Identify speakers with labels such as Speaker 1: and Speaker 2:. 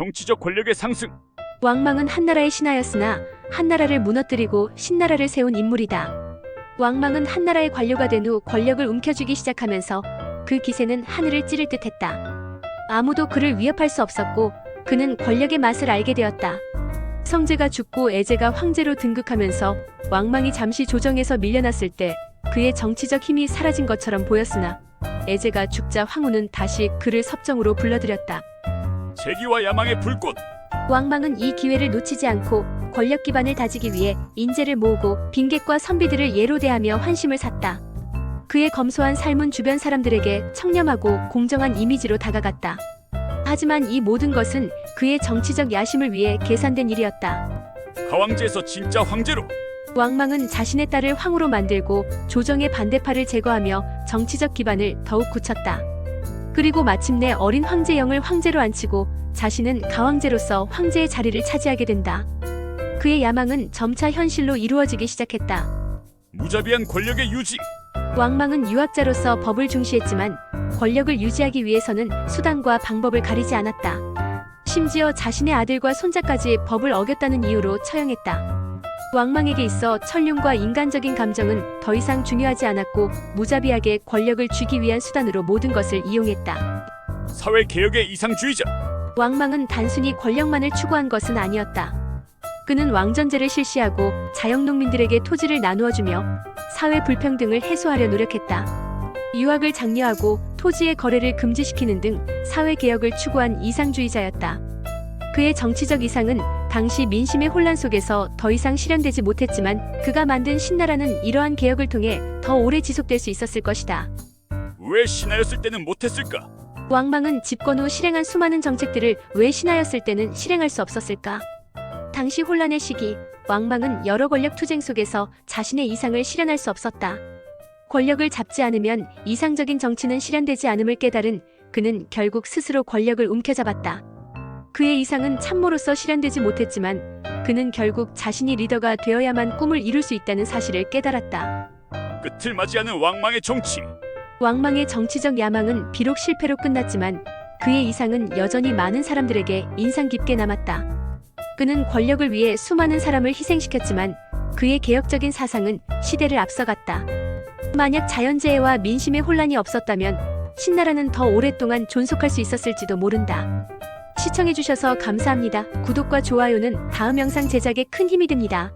Speaker 1: 정치적 권력의 상승.
Speaker 2: 왕망은 한나라의 신하였으나 한나라를 무너뜨리고 신나라를 세운 인물이다. 왕망은 한나라의 관료가 된 후 권력을 움켜쥐기 시작하면서 그 기세는 하늘을 찌를 듯했다. 아무도 그를 위협할 수 없었고 그는 권력의 맛을 알게 되었다. 성제가 죽고 애제가 황제로 등극하면서 왕망이 잠시 조정에서 밀려났을 때 그의 정치적 힘이 사라진 것처럼 보였으나 애제가 죽자 황후는 다시 그를 섭정으로 불러들였다.
Speaker 1: 재기와 야망의 불꽃.
Speaker 2: 왕망은 이 기회를 놓치지 않고 권력 기반을 다지기 위해 인재를 모으고 빈객과 선비들을 예로 대하며 환심을 샀다. 그의 검소한 삶은 주변 사람들에게 청렴하고 공정한 이미지로 다가갔다. 하지만 이 모든 것은 그의 정치적 야심을 위해 계산된 일이었다.
Speaker 1: 가왕제에서 진짜 황제로.
Speaker 2: 왕망은 자신의 딸을 황후로 만들고 조정의 반대파를 제거하며 정치적 기반을 더욱 굳혔다. 그리고 마침내 어린 황제 영을 황제로 앉히고 자신은 가왕제로서 황제의 자리를 차지하게 된다. 그의 야망은 점차 현실로 이루어지기 시작했다.
Speaker 1: 무자비한 권력의 유지.
Speaker 2: 왕망은 유학자로서 법을 중시했지만 권력을 유지하기 위해서는 수단과 방법을 가리지 않았다. 심지어 자신의 아들과 손자까지 법을 어겼다는 이유로 처형했다. 왕망에게 있어 천륜과 인간적인 감정은 더 이상 중요하지 않았고 무자비하게 권력을 쥐기 위한 수단으로 모든 것을 이용했다.
Speaker 1: 사회 개혁의 이상주의자.
Speaker 2: 왕망은 단순히 권력만을 추구한 것은 아니었다. 그는 왕전제를 실시하고 자영 농민들에게 토지를 나누어 주며 사회 불평등을 해소하려 노력했다. 유학을 장려하고 토지의 거래를 금지시키는 등 사회 개혁을 추구한 이상주의자였다. 그의 정치적 이상은 당시 민심의 혼란 속에서 더 이상 실현되지 못했지만 그가 만든 신나라는 이러한 개혁을 통해 더 오래 지속될 수 있었을 것이다.
Speaker 1: 왜 신하였을 때는 못했을까?
Speaker 2: 왕망은 집권 후 실행한 수많은 정책들을 왜 신하였을 때는 실행할 수 없었을까? 당시 혼란의 시기, 왕망은 여러 권력 투쟁 속에서 자신의 이상을 실현할 수 없었다. 권력을 잡지 않으면 이상적인 정치는 실현되지 않음을 깨달은 그는 결국 스스로 권력을 움켜잡았다. 그의 이상은 참모로서 실현되지 못했지만 그는 결국 자신이 리더가 되어야만 꿈을 이룰 수 있다는 사실을 깨달았다.
Speaker 1: 끝을 맞이하는 왕망의 정치.
Speaker 2: 왕망의 정치적 야망은 비록 실패로 끝났지만 그의 이상은 여전히 많은 사람들에게 인상 깊게 남았다. 그는 권력을 위해 수많은 사람을 희생시켰지만 그의 개혁적인 사상은 시대를 앞서갔다. 만약 자연재해와 민심의 혼란이 없었다면 신나라는 더 오랫동안 존속할 수 있었을지도 모른다. 시청해주셔서 감사합니다. 구독과 좋아요는 다음 영상 제작에 큰 힘이 됩니다.